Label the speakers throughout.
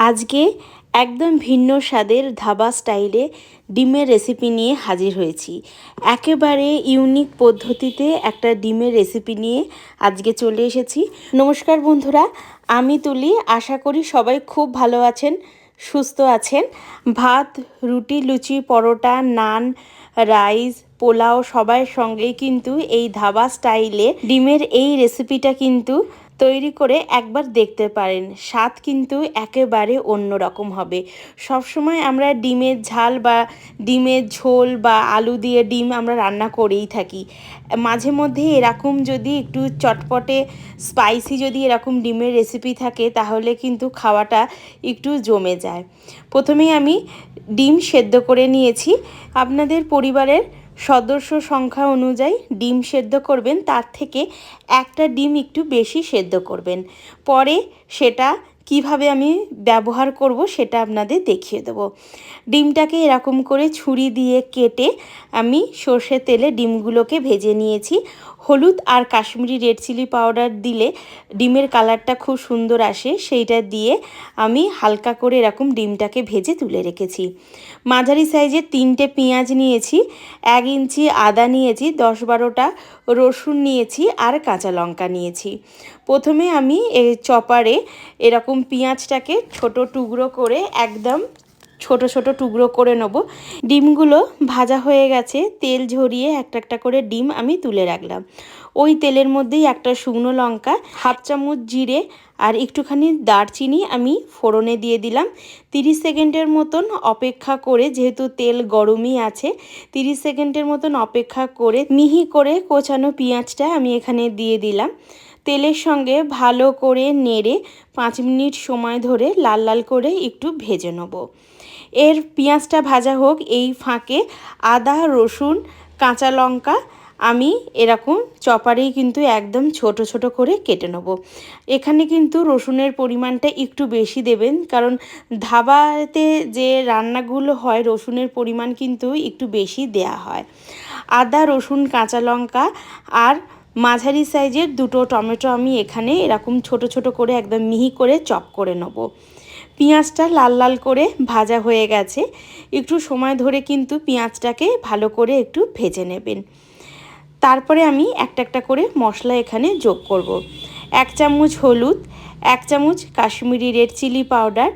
Speaker 1: আজকে একদম ভিন্ন স্বাদের ধাবা স্টাইলে ডিমের রেসিপি নিয়ে হাজির হয়েছি। একেবারে ইউনিক পদ্ধতিতে একটা ডিমের রেসিপি নিয়ে আজকে চলে এসেছি। নমস্কার বন্ধুরা, আমি তুলি। আশা করি সবাই খুব ভালো আছেন, সুস্থ আছেন। ভাত, রুটি, লুচি, পরোটা, নান, রাইস, পোলাও সবার সঙ্গেই কিন্তু এই ধাবা স্টাইলে ডিমের এই রেসিপিটা কিন্তু তৈরি করে একবার দেখতে পারেন। স্বাদ কিন্তু একেবারে অন্য রকম হবে। সবসময় আমরা ডিমের ঝাল বা ডিমের ঝোল বা আলু দিয়ে ডিম আমরা রান্না করেই থাকি। মাঝে মধ্যে এরকম যদি একটু চটপটে, স্পাইসি যদি এরকম ডিমের রেসিপি থাকে, তাহলে কিন্তু খাওয়াটা একটু জমে যায়। প্রথমেই আমি ডিম সেদ্ধ করে নিয়েছি। আপনাদের পরিবারের সদস্য সংখ্যা অনুযায়ী ডিম সেদ্ধ করবেন, তার থেকে একটা ডিম একটু বেশি সেদ্ধ করবেন। পরে সেটা কীভাবে আমি ব্যবহার করব সেটা আপনাদের দেখিয়ে দেবো। ডিমটাকে এরকম করে ছুরি দিয়ে কেটে আমি সর্ষে তেলে ডিমগুলোকে ভেজে নিয়েছি। হলুদ আর কাশ্মীরি রেড চিলি পাউডার দিলে ডিমের কালারটা খুব সুন্দর আসে। সেইটা দিয়ে আমি হালকা করে এরকম ডিমটাকে ভেজে তুলে রেখেছি। মাঝারি সাইজের তিনটে পেঁয়াজ নিয়েছি, এক ইঞ্চি আদা নিয়েছি, দশ বারোটা রসুন নিয়েছি আর কাঁচা লঙ্কা নিয়েছি। প্রথমে আমি চপারে এরকম পেঁয়াজটাকে ছোট টুকরো করে একদম ছোট ছোট টুকরো করে নেব। ডিমগুলো ভাজা হয়ে গেছে, তেল ঝরিয়ে একটা একটা করে ডিম আমি তুলে রাখলাম। ওই তেলের মধ্যেই একটা শুকনো লঙ্কা, হাফ চামচ জিরে আর একটুখানি দারচিনি আমি ফোড়নে দিয়ে দিলাম। তিরিশ সেকেন্ডের মতন অপেক্ষা করে, যেহেতু তেল গরমই আছে, তিরিশ সেকেন্ডের মতন অপেক্ষা করে, মিহি করে কোচানো পেঁয়াজটা আমি এখানে দিয়ে দিলাম। তেলের সঙ্গে ভালো করে নেড়ে পাঁচ মিনিট সময় ধরে লাল লাল করে একটু ভেজে নেব। এর পেঁয়াজটা ভাজা হোক, এই ফাঁকে আদা, রসুন, কাঁচা লঙ্কা, আমি এরকম চপারেই কিন্তু একদম ছোট ছোট করে কেটে নেব। এখানে কিন্তু রসুনের পরিমাণটা একটু বেশি দেবেন, কারণ ধাবাতে যে রান্নাগুলো হয়, রসুনের পরিমাণ কিন্তু একটু বেশি দেয়া হয়। আদা, রসুন, কাঁচা লঙ্কা আর মাঝারি সাইজের দুটো টমেটো আমি এখানে এরকম ছোট ছোট করে একদম মিহি করে চপ করে নেব। পেঁয়াজটা লাল লাল করে ভাজা হয়ে গেছে। একটু সময় ধরে কিন্তু পেঁয়াজটাকে ভালো করে একটু ভেজে নেবেন। তারপরে আমি একটা একটা করে মশলা এখানে যোগ করব। এক চামচ হলুদ, এক চামচ কাশ্মীরি রেড চিলি পাউডার,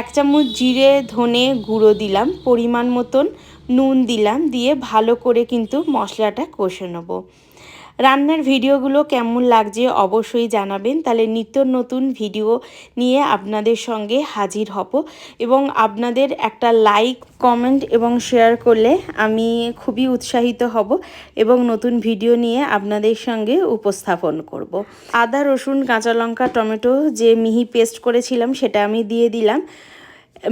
Speaker 1: এক চামচ জিরে, ধনে গুঁড়ো দিলাম, পরিমাণ মতন নুন দিলাম, দিয়ে ভালো করে কিন্তু মশলাটা কষে নেব। রান্নার ভিডিওগুলো কেমন লাগছে অবশ্যই জানাবেন। তাহলে নিত্য নতুন ভিডিও নিয়ে আপনাদের সঙ্গে হাজির হব এবং আপনাদের একটা লাইক, কমেন্ট এবং শেয়ার করলে আমি খুবই উৎসাহিত হব এবং নতুন ভিডিও নিয়ে আপনাদের সঙ্গে উপস্থাপন করব। আদা, রসুন, কাঁচা লঙ্কা, টমেটো যে মিহি পেস্ট করেছিলাম সেটা আমি দিয়ে দিলাম।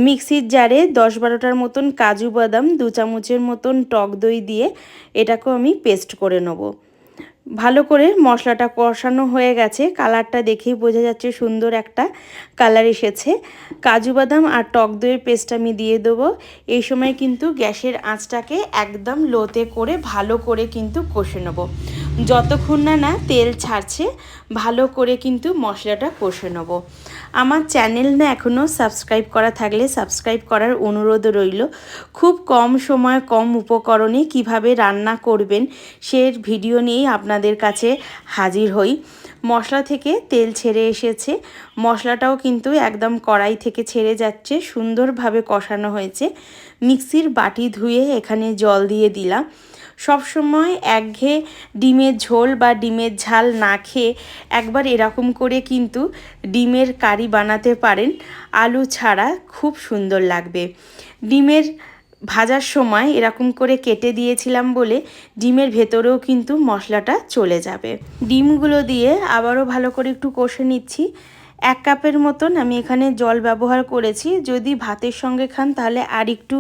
Speaker 1: মিক্সির জারে দশ বারোটার মতন কাজু বাদাম, দু চামচের মতন টক দই দিয়ে এটাকেও আমি পেস্ট করে নেব। ভালো করে মশলাটা কষানো হয়ে গেছে। কালারটা দেখেই বোঝা যাচ্ছে সুন্দর একটা কালার এসেছে। কাজু বাদাম আর টক দইয়ের পেস্ট আমি দিয়ে দেবো। এই সময় কিন্তু গ্যাসের আঁচটাকে একদম লোতে করে ভালো করে কিন্তু কষে নেব। যতক্ষণ না না তেল ছাড়ছে, ভালো করে কিন্তু মশলাটা কষে নেব। আমার চ্যানেল না এখনও সাবস্ক্রাইব করা থাকলে সাবস্ক্রাইব করার অনুরোধ রইল। খুব কম সময়, কম উপকরণে কীভাবে রান্না করবেন, সে ভিডিও নিয়েই আপনাদের কাছে হাজির হই। মশলা থেকে তেল ছেড়ে এসেছে। মশলাটাও কিন্তু একদম কড়াই থেকে ছেড়ে যাচ্ছে, সুন্দরভাবে কষানো হয়েছে। মিক্সির বাটি ধুয়ে এখানে জল দিয়ে দিলাম। সবসময় একঘেয়ে ডিমের ঝোল বা ডিমের ঝাল না খেয়ে একবার এরকম করে কিন্তু ডিমের কারি বানাতে পারেন। আলু ছাড়া খুব সুন্দর লাগবে। ডিমের ভাজার সময় এরকম করে কেটে দিয়েছিলাম বলে ডিমের ভেতরেও কিন্তু মশলাটা চলে যাবে। ডিমগুলো দিয়ে আবারও ভালো করে একটু কষে নিচ্ছি। এক কাপের মতন আমি এখানে জল ব্যবহার করেছি। যদি ভাতের সঙ্গে খান তাহলে আর একটু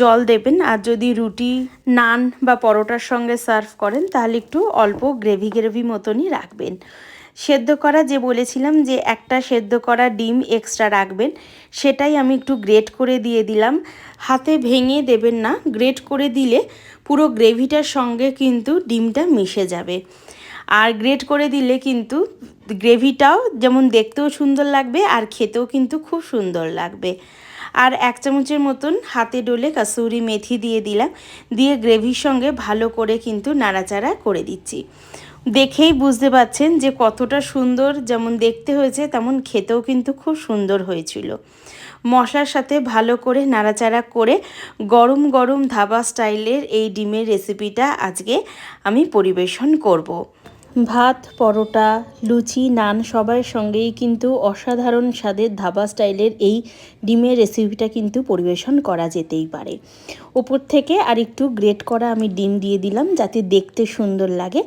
Speaker 1: জল দেবেন। আর যদি রুটি, নান বা পরোটার সঙ্গে সার্ভ করেন তাহলে একটু অল্প গ্রেভি গ্রেভি মতনই রাখবেন। সেদ্ধ করা যে বলেছিলাম যে একটা সেদ্ধ করা ডিম এক্সট্রা রাখবেন, সেটাই আমি একটু গ্রেট করে দিয়ে দিলাম। হাতে ভেঙে দেবেন না গ্রেট করে দিলে পুরো গ্রেভিটার সঙ্গে কিন্তু ডিমটা মিশে যাবে। আর গ্রেট করে দিলে কিন্তু গ্রেভিটাও যেমন দেখতেও সুন্দর লাগবে আর খেতেও কিন্তু খুব সুন্দর লাগবে। আর এক চামচের মতন হাতে ডলে কাসুরি মেথি দিয়ে দিলাম, দিয়ে গ্রেভির সঙ্গে ভালো করে কিন্তু নাড়াচাড়া করে দিচ্ছি। দেখেই বুঝতে পাচ্ছেন যে কতটা সুন্দর যেমন দেখতে হয়েছে, তেমন খেতেও কিন্তু খুব সুন্দর হয়েছিল। মশলার সাথে ভালো করে নাড়াচাড়া করে গরম গরম ধাবা স্টাইলের এই ডিমের রেসিপিটা আজকে আমি পরিবেশন করব। ভাত, পরোটা, লুচি, নান সবার সঙ্গেই কিন্তু অসাধারণ স্বাদের ধাবা স্টাইলের এই ডিমের রেসিপিটা কিন্তু পরিবেশন করা যেতেই পারে। ওপর থেকে আর একটু গ্রেট করা আমি ডিম দিয়ে দিলাম যাতে দেখতে সুন্দর লাগে।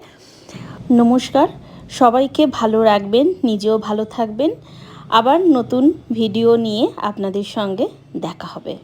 Speaker 1: নমস্কার। সবাইকে ভালো রাখবেন, নিজেও ভালো থাকবেন। আবার নতুন ভিডিও নিয়ে আপনাদের সঙ্গে দেখা হবে।